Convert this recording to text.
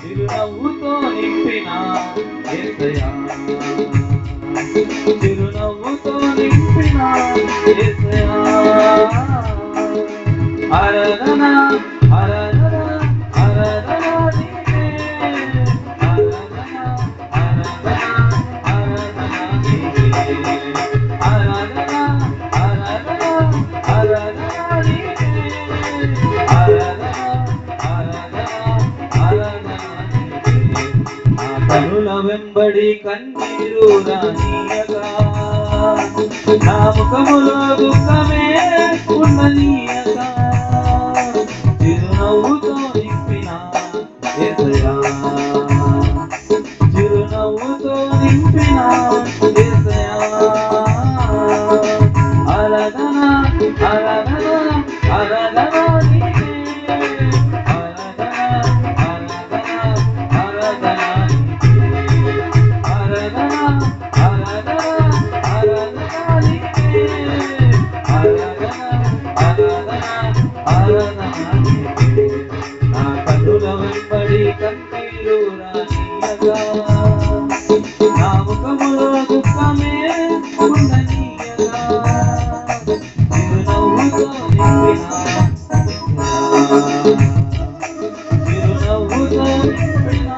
చిరునవ్వుతో నింపిన యేసయ్యా చిరునవ్వుతో నింపిన యేసయ్యా ఆరాధన ఆరాధన ఆరాధన నీకే ఆరాధన ఆరాధన ఆరాధన నీకే ఆరాధన కనుల వెంబడి కన్నీరు రానీయగా నా ముఖములో దుఃఖమే ఉన్ననీయగా. చిరునవ్వుతో నింపిన యేసయ్యా చిరునవ్వుతో నింపిన యేసయ్యా ఆరాధన ఆరాధన నా కన్నుల వెంబడి కన్నీళ్ళు రానియగా. నా ముఖములో దుఃఖమే ఉండనీయగా. చిరునవ్వుతో నింపినా చిరునవ్వుతో నింపినా